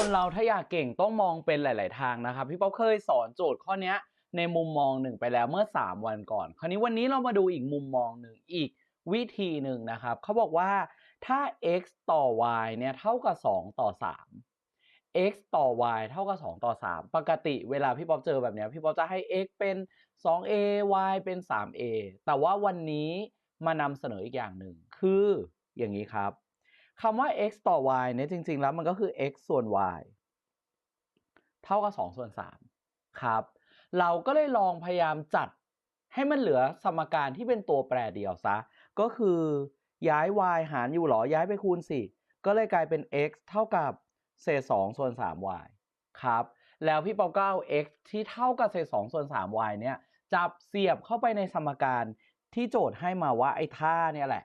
คนเราถ้าอยากเก่งต้องมองเป็นหลาย ๆ ทางนะครับ พี่ป๊อปเคยสอนโจทย์ข้อนี้ในมุมมองหนึ่งไปแล้วเมื่อ 3 วันก่อน คราวนี้วันนี้เรามาดูอีกมุมมองหนึ่งอีกวิธีหนึ่งนะครับเขาบอกว่าถ้า x ต่อ y เนี่ยเท่ากับ 2 ต่อ 3 x ต่อ y เท่ากับ 2 ต่อ 3 ปกติเวลาพี่ป๊อปเจอแบบนี้พี่ป๊อปจะให้ x เป็น 2a y เป็น 3a แต่ว่าวันนี้มานำเสนออีกอย่างหนึ่งคืออย่างนี้ครับ คำว่า x ต่อ y เนี่ยจริง ๆ แล้วมันก็คือ x ส่วน y เท่ากับ 2 ส่วน 3 ครับ เราก็เลยลองพยายามจัดให้มันเหลือสมการที่เป็นตัวแปรเดียวซะ ก็คือย้าย y หารอยู่หรอ ย้ายไปคูณสิ ก็เลยกลายเป็น x เท่ากับเศษ2ส่วน 3y ครับ แล้วพี่ป๊อปก็เอา x ที่เท่ากับเศษ2ส่วน 3y เนี่ย จับเสียบเข้าไปในสมการที่โจทย์ให้มาว่าไอ้ท่าเนี่ยแหละ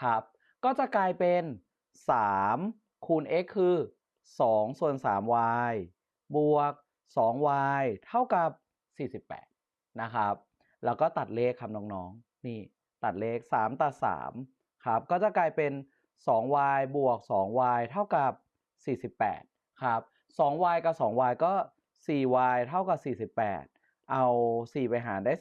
ครับ ก็จะกลายเป็น 3 คูณ x คือ 2 ส่วน 3y บวก 2y เท่ากับ 48 นะครับ แล้วก็ตัดเลขครับน้องๆ นี่ตัดเลข 3 ตัด 3 ครับ ก็จะกลายเป็น 2y บวก 2y เท่ากับ 48 ครับ 2y กับ 2y ก็ 4y เท่ากับ 48 เอา 4 ไปหารได้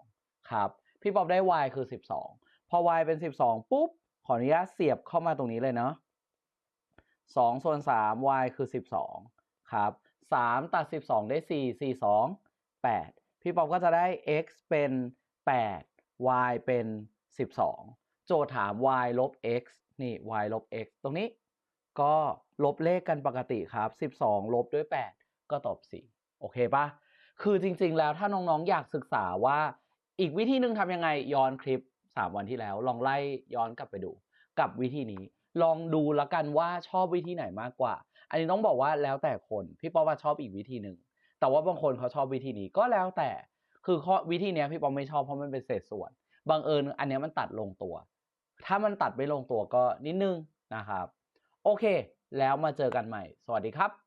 12 ครับ พี่ป๊อบได้ y คือ 12 พอ y เป็น 12 ปุ๊บ ขออนุญาตเสียบเข้ามาตรงนี้เลยเนาะ 2 ส่วน 3 y คือ 12 ครับ 3 ตัด 12 ได้ 4 4 2 8 พี่ป๊อบก็จะได้ x เป็น 8 y เป็น 12 โจทย์ถาม y ลบ x นี่ y ลบ x ตรงนี้ ก็ลบเลขกันปกติครับ 12 ลบด้วย 8 ก็ตอบ 4 โอเคปะคือจริง ๆ แล้วถ้าน้องๆ อยากศึกษาว่าอีกวิธีหนึ่งทำยังไงย้อนคลิป 3 วันที่แล้ว ลองไล่ย้อนกลับไปดู กับวิธีนี้ ลองดูแล้วกันว่าชอบวิธีไหนมากกว่า อันนี้ต้องบอกว่าแล้วแต่คน พี่ป๊อปว่าชอบอีกวิธีหนึ่ง แต่ว่าบางคนเขาชอบวิธีนี้ก็แล้วแต่ คือข้อวิธีนี้พี่ป๊อปไม่ชอบเพราะมันเป็นเศษส่วน บางเอิญอันนี้มันตัดลงตัว ถ้ามันตัดไม่ลงตัวก็นิดนึงนะครับ โอเค แล้วมาเจอกันใหม่ สวัสดีครับ